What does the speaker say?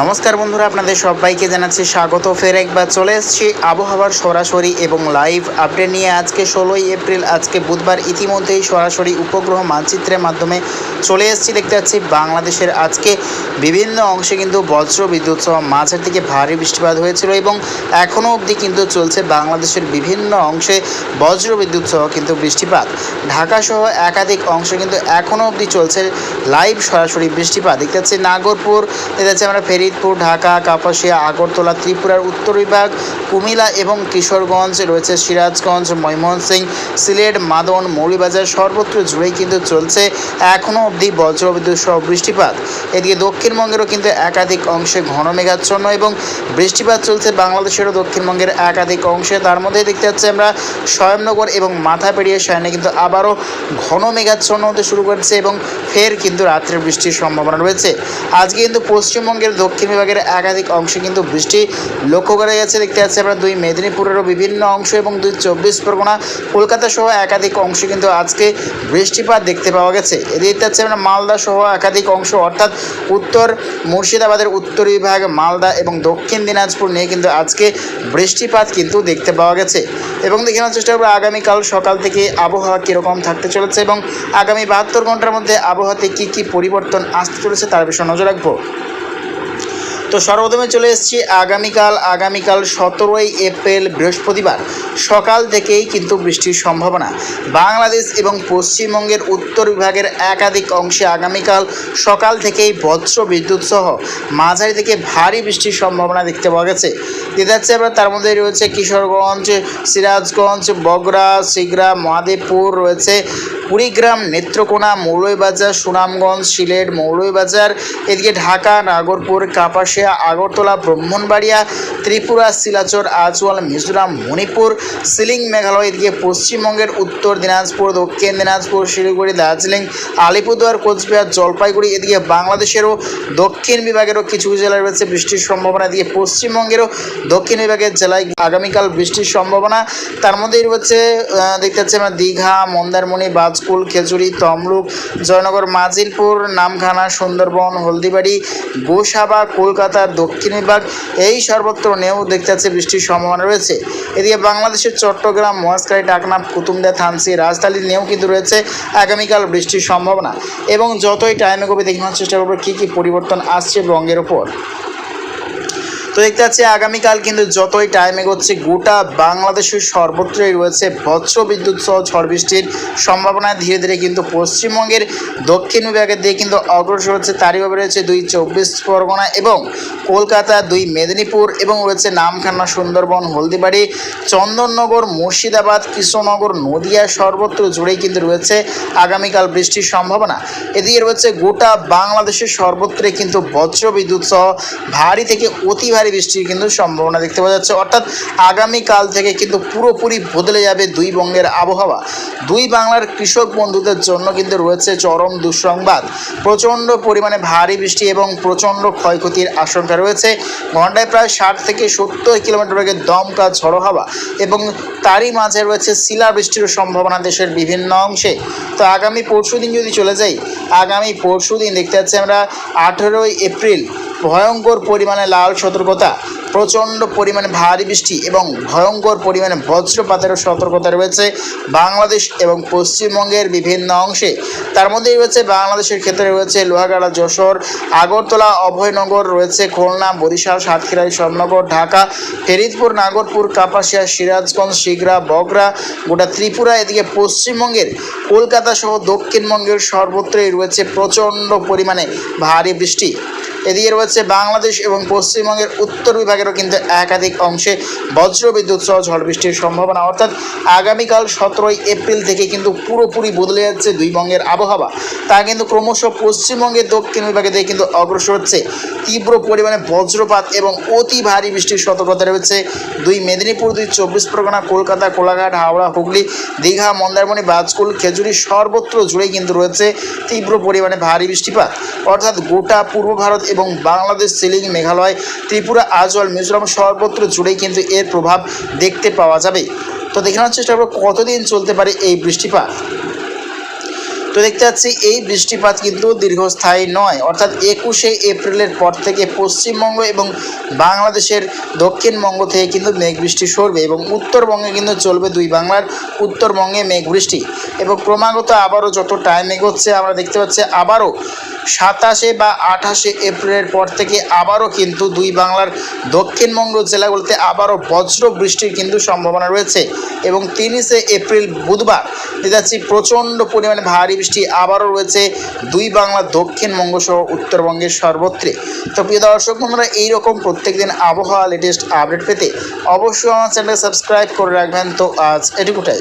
নমস্কার বন্ধুরা, আপনাদের সবাইকে জানাচ্ছি স্বাগত। ফের একবার চলে এসেছি আবহাওয়ার সরাসরি এবং লাইভ আপডেট নিয়ে। আজকে ষোলোই এপ্রিল, আজকে বুধবার। ইতিমধ্যেই সরাসরি উপগ্রহ মানচিত্রের মাধ্যমে চলে এসেছি, দেখতে পাচ্ছি বাংলাদেশের আজকে বিভিন্ন অংশে কিন্তু বজ্র বিদ্যুৎ সহ মাঝের দিকে ভারী বৃষ্টিপাত হয়েছিল এবং এখনও অবধি কিন্তু চলছে বাংলাদেশের বিভিন্ন অংশে বজ্র বিদ্যুৎ সহ কিন্তু বৃষ্টিপাত। ঢাকা সহ একাধিক অংশে কিন্তু এখনও অবধি চলছে লাইভ সরাসরি বৃষ্টিপাত। দেখতে পাচ্ছি নাগরপুর, দেখতে পাচ্ছি আমরা ফেরিদপুর, ঢাকা, কাপাসিয়া, আগরতলা, ত্রিপুরার উত্তর বিভাগ, কুমিল্লা এবং কিশোরগঞ্জ, রয়েছে সিরাজগঞ্জ ময়মনসিং সিলেট, মাদন মৌলিবাজার সর্বত্র জুড়েই কিন্তু চলছে এখনও অবধি বজ্রবিদ্যুৎ সহ বৃষ্টিপাত। এদিকে দক্ষিণবঙ্গেরও কিন্তু একাধিক অংশে ঘন মেঘাচ্ছন্ন এবং বৃষ্টিপাত চলছে বাংলাদেশেরও দক্ষিণবঙ্গের একাধিক অংশে। তার মধ্যে দেখতে পাচ্ছি আমরা স্বয়ংনগর এবং মাথা পেরিয়ে সায়নে কিন্তু আবারও ঘন মেঘাচ্ছন্ন হতে শুরু করেছে এবং ফের কিন্তু রাত্রে বৃষ্টির সম্ভাবনা রয়েছে। আজকে কিন্তু পশ্চিমবঙ্গের দক্ষিণ বিভাগের একাধিক অংশে কিন্তু বৃষ্টি লক্ষ্য করা গেছে। দেখতে পাচ্ছি আমরা দুই মেদিনীপুরেরও বিভিন্ন অংশ এবং দুই চব্বিশ পরগনা, কলকাতা সহ একাধিক অংশে কিন্তু আজকে বৃষ্টিপাত দেখতে পাওয়া গেছে। এদিকে দেখতে পাচ্ছি মালদা সহ একাধিক অংশ, অর্থাৎ উত্তর মুর্শিদাবাদের উত্তর বিভাগ, মালদা এবং দক্ষিণ দিনাজপুর নিয়ে কিন্তু আজকে বৃষ্টিপাত কিন্তু দেখতে পাওয়া গেছে। এবং দেখে নেওয়ার চেষ্টা করব, আগামীকাল সকাল থেকে আবহাওয়া কীরকম থাকতে চলেছে এবং আগামী বাহাত্তর ঘণ্টার মধ্যে আবহাওয়াতে কী কী পরিবর্তন আসতে চলেছে তার বিষয়ে নজর রাখব। তো সর্বপ্রথমে চলে এসেছি আগামীকাল আগামীকাল সতেরোই এপ্রিল বৃহস্পতিবার। সকাল থেকেই কিন্তু বৃষ্টির সম্ভাবনা। বাংলাদেশ এবং পশ্চিমবঙ্গের উত্তর বিভাগের একাধিক অংশে আগামীকাল সকাল থেকেই বজ্র বিদ্যুৎ সহ মাঝারি থেকে ভারী বৃষ্টির সম্ভাবনা দেখতে পাওয়া গেছে। দেখতে যাচ্ছে আমরা তার মধ্যে রয়েছে কিশোরগঞ্জ, সিরাজগঞ্জ বগরা সিগড়া, মহাদেবপুর রয়েছে। কুড়িগ্রাম নেত্রকোনা মৌলভীবাজার, সুনামগঞ্জ, সিলেট, মৌলভীবাজার, এদিকে ঢাকা, নাগরপুর, কাপাসিয়া, আগরতলা, ব্রাহ্মণবাড়িয়া, ত্রিপুরা, শিলাচর, আজওয়াল, মিজোরাম, মণিপুর, সিলিং মেঘালয়, এদিকে পশ্চিমবঙ্গের উত্তর দিনাজপুর, দক্ষিণ দিনাজপুর, শিলিগুড়ি, দার্জিলিং, আলিপুরদুয়ার, কোচবিহার, জলপাইগুড়ি, এদিকে বাংলাদেশেরও দক্ষিণ বিভাগেরও কিছু জেলায় রয়েছে বৃষ্টির সম্ভাবনা, এদিকে পশ্চিমবঙ্গেরও দক্ষিণ বিভাগের জেলায় আগামীকাল বৃষ্টির সম্ভাবনা। তার মধ্যেই রয়েছে দেখতে পাচ্ছি আমরা দীঘা, মন্দারমণি বাজকুল খেজুরি, তমলুক, জয়নগর, মাজিলপুর, নামখানা, সুন্দরবন, হলদিবাড়ি, গোসাবা, কলকাতার দক্ষিণ বিভাগ, এই সর্বত্র নেও দেখতে পাচ্ছি বৃষ্টির সম্ভাবনা রয়েছে। এদিকে বাংলাদেশের চট্টগ্রাম মহাস্কারি টাকনাফ কুতুমদা থানসি রাজধানী নেও কিন্তু রয়েছে আগামীকাল বৃষ্টির সম্ভাবনা। এবং যতই টাইমে কবে দেখানোর চেষ্টা করব, কী কী পরিবর্তন আসছে বঙ্গের ওপর তো দেখতে পাচ্ছি আগামীকাল কিন্তু যতই টাইম এগোচ্ছে, গোটা বাংলাদেশের সর্বত্রই রয়েছে বজ্র বিদ্যুৎ সহ ঝড় বৃষ্টির সম্ভাবনা। ধীরে ধীরে কিন্তু পশ্চিমবঙ্গের দক্ষিণ বিভাগের দিকে কিন্তু অগ্রসর হচ্ছে। তারই ভাবে রয়েছে দুই চব্বিশ পরগনা এবং কলকাতা, দুই মেদিনীপুর এবং রয়েছে নামখানা সুন্দরবন, হলদিবাড়ি, চন্দননগর, মুর্শিদাবাদ, কৃষ্ণনগর, নদিয়া সর্বত্র জুড়েই কিন্তু রয়েছে আগামীকাল বৃষ্টির সম্ভাবনা। এদিকে রয়েছে গোটা বাংলাদেশের সর্বত্রে কিন্তু বজ্র বিদ্যুৎ সহ ভারী থেকে অতি ভারী বৃষ্টির কিন্তু সম্ভাবনা দেখতে পাওয়া যাচ্ছে। অর্থাৎ আগামীকাল থেকে কিন্তু পুরোপুরি বদলে যাবে দুই বঙ্গের আবহাওয়া। দুই বাংলার কৃষক বন্ধুদের জন্য কিন্তু রয়েছে চরম দুঃসংবাদ। প্রচণ্ড পরিমাণে ভারী বৃষ্টি এবং প্রচণ্ড ক্ষয়ক্ষতির আশঙ্কা রয়েছে। ঘন্টায় প্রায় ষাট থেকে সত্তর কিলোমিটার বেগে দমকা ঝড়ো হাওয়া এবং তারই মাঝে রয়েছে শিলা বৃষ্টির সম্ভাবনা দেশের বিভিন্ন অংশে। তো আগামী পরশু দিন যদি চলে যাই, আগামী পরশু দিন দেখতে পাচ্ছি আমরা আঠেরোই এপ্রিল। ভয়ঙ্কর পরিমাণে লাল সতর্কতা, প্রচণ্ড পরিমাণে ভারী বৃষ্টি এবং ভয়ঙ্কর পরিমাণে বজ্রপাতেরও সতর্কতা রয়েছে বাংলাদেশ এবং পশ্চিমবঙ্গের বিভিন্ন অংশে। তার মধ্যেই রয়েছে বাংলাদেশের ক্ষেত্রে রয়েছে লোহাগাড়া, যশোর, আগরতলা, অভয়নগর, রয়েছে খুলনা, বরিশাল, সাতক্ষীরা শ্যামনগর ঢাকা, ফেরিদপুর, নাগরপুর, কাপাসিয়া, সিরাজগঞ্জ, শিগরা বগরা গোটা ত্রিপুরা, এদিকে পশ্চিমবঙ্গের কলকাতা সহ দক্ষিণবঙ্গের সর্বত্রই রয়েছে প্রচণ্ড পরিমাণে ভারী বৃষ্টি। এদিকে রয়েছে বাংলাদেশ এবং পশ্চিমবঙ্গের উত্তর বিভাগেরও কিন্তু একাধিক অংশে বজ্র বিদ্যুৎ সহ ঝড় বৃষ্টির সম্ভাবনা। অর্থাৎ আগামীকাল সতেরোই এপ্রিল থেকে কিন্তু পুরোপুরি বদলে যাচ্ছে দুই বঙ্গের আবহাওয়া। তা কিন্তু ক্রমশ পশ্চিমবঙ্গের দক্ষিণ বিভাগে দিয়ে কিন্তু অগ্রসর হচ্ছে। তীব্র পরিমাণে বজ্রপাত এবং অতি ভারী বৃষ্টির সতর্কতা রয়েছে দুই মেদিনীপুর, দুই চব্বিশ পরগনা, কলকাতা, কোলাঘাট, হাওড়া, হুগলি, দীঘা, মন্দারমণি, বাজকুল, খেজুরি সর্বত্র জুড়েই কিন্তু রয়েছে তীব্র পরিমাণে ভারী বৃষ্টিপাত। অর্থাৎ গোটা পূর্ব ভারত এবং বাংলাদেশ সিলিং মেঘালয়, ত্রিপুরা আজল মিজোরাম সর্বত্র জুড়েই কিন্তু এর প্রভাব দেখতে পাওয়া যাবে। তো দেখানোর চেষ্টা করব কতদিন চলতে পারে এই বৃষ্টিপাত। তো দেখতে পাচ্ছি এই বৃষ্টিপাত কিন্তু দীর্ঘস্থায়ী নয়। অর্থাৎ একুশে এপ্রিলের পর থেকে পশ্চিমবঙ্গ এবং বাংলাদেশের দক্ষিণবঙ্গ থেকে কিন্তু মেঘ বৃষ্টি সরবে এবং উত্তরবঙ্গে কিন্তু চলবে দুই বাংলার উত্তরবঙ্গে মেঘ বৃষ্টি এবং ক্রমাগত আবারও যত টাইম এগোচ্ছে, আমরা দেখতে পাচ্ছি আবারও সাতাশে বা আঠাশে এপ্রিলের পর থেকে আবারও কিন্তু দুই বাংলার দক্ষিণবঙ্গ জেলাগুলোতে আবারও বজ্র বৃষ্টির কিন্তু সম্ভাবনা রয়েছে। এবং তিরিশে এপ্রিল বুধবার যাচ্ছি প্রচণ্ড পরিমাণে ভারী বৃষ্টি আবারও রয়েছে দুই বাংলার দক্ষিণবঙ্গ সহ উত্তরবঙ্গের সর্বত্রে। তো প্রিয় দর্শক বন্ধুরা, এইরকম প্রত্যেকদিন আবহাওয়া লেটেস্ট আপডেট পেতে অবশ্যই আমার চ্যানেল সাবস্ক্রাইব করে রাখবেন। তো আজ এটুকুটাই।